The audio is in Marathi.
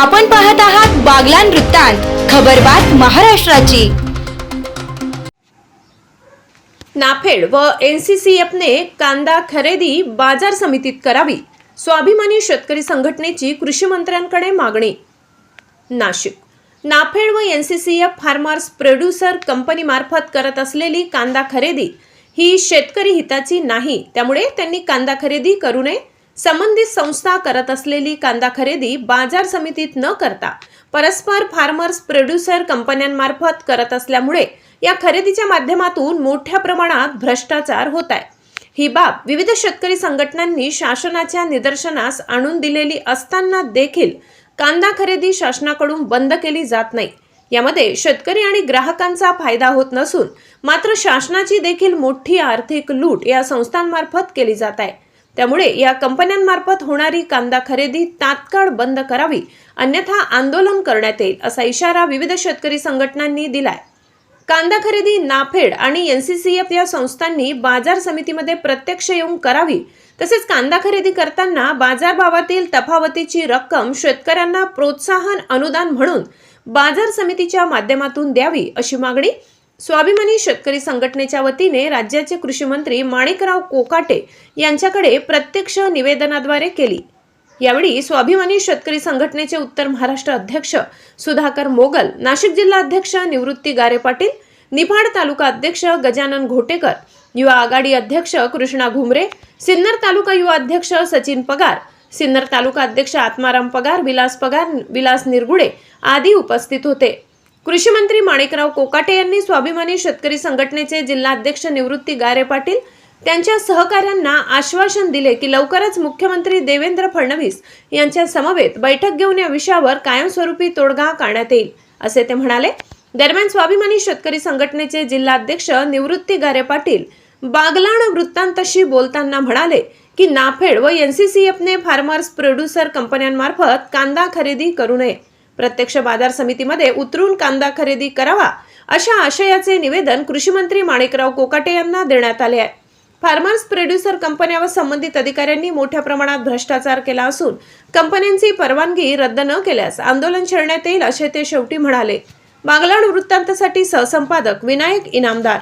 आपण पाहत आहात बागलान वृत्तांत खबरबात महाराष्ट्राची. नाफेड व एन सी सी एफने कांदा खरेदी बाजार समितीत करावी स्वाभिमानी शेतकरी संघटनेची कृषी मंत्र्यांकडे मागणी. नाशिक. नाफेड व N C C F farmers producer कंपनीमार्फत करत असलेली कांदा खरेदी ही शेतकरी हिताची नाही त्यामुळे त्यांनी कांदा खरेदी करू नये संबंधित संस्था करत असलेली कांदा खरेदी बाजार समितीत न करता परस्पर फार्मर्स प्रोड्युसर कंपन्यांमार्फत करत असल्यामुळे या खरेदीच्या माध्यमातून मोठ्या प्रमाणात भ्रष्टाचार होत आहे. ही बाब विविध शेतकरी संघटनांनी शासनाच्या निदर्शनास आणून दिलेली असताना देखील कांदा खरेदी शासनाकडून बंद केली जात नाही. यामध्ये शेतकरी आणि ग्राहकांचा फायदा होत नसून मात्र शासनाची देखील मोठी आर्थिक लूट या संस्थांमार्फत केली जात आहे. त्यामुळे या कंपन्यांमार्फत होणारी कांदा खरेदी तात्काळ बंद करावी अन्यथा आंदोलन करण्यात येईल असा इशारा विविध शेतकरी संघटनांनी दिलाय. कांदा खरेदी नाफेड आणि एन सी सी एफ या संस्थांनी बाजार समितीमध्ये प्रत्यक्ष येऊन करावी तसेच कांदा खरेदी करताना बाजारभावातील तफावतीची रक्कम शेतकऱ्यांना प्रोत्साहन अनुदान म्हणून बाजार समितीच्या माध्यमातून द्यावी अशी मागणी स्वाभिमानी शेतकरी संघटनेच्या वतीने राज्याचे कृषी मंत्री माणिकराव कोकाटे यांच्याकडे प्रत्यक्ष निवेदनाद्वारे केली. यावेळी स्वाभिमानी शेतकरी संघटनेचे उत्तर महाराष्ट्र अध्यक्ष सुधाकर मोगल नाशिक जिल्हा अध्यक्ष निवृत्ती गारे पाटील निफाड तालुका अध्यक्ष गजानन घोटेकर युवा आघाडी अध्यक्ष कृष्णा घुमरे सिन्नर तालुका युवा अध्यक्ष सचिन पगार सिन्नर तालुका अध्यक्ष आत्माराम पगार विलास पगार विलास निरगुडे आदी उपस्थित होते. कृषी मंत्री माणिकराव कोकाटे यांनी स्वाभिमानी शेतकरी संघटनेचे जिल्हाध्यक्ष निवृत्ती गारे पाटील त्यांच्या सहकाऱ्यांना आश्वासन दिले की लवकरच मुख्यमंत्री देवेंद्र फडणवीस यांच्या समवेत बैठक घेऊन या विषयावर कायमस्वरूपी तोडगा काढण्यात येईल असे ते म्हणाले. दरम्यान स्वाभिमानी शेतकरी संघटनेचे जिल्हाध्यक्ष निवृत्ती गारे पाटील बागलाण वृत्तांतशी बोलताना म्हणाले की नाफेड व एन सी सी एफने फार्मर्स प्रोड्युसर कंपन्यांमार्फत कांदा खरेदी करू नये. प्रत्यक्ष बाजार समितीमध्ये उतरून कांदा खरेदी करावा अशा आशयाचे निवेदन कृषी मंत्री माणिकराव कोकाटे यांना देण्यात आले आहे. फार्मर्स प्रोड्युसर कंपन्या व संबंधित अधिकाऱ्यांनी मोठ्या प्रमाणात भ्रष्टाचार केला असून कंपन्यांची परवानगी रद्द न केल्यास आंदोलन छेडण्यात येईल असे ते शेवटी म्हणाले. बांगलाड वृत्तांतासाठी सहसंपादक विनायक इनामदार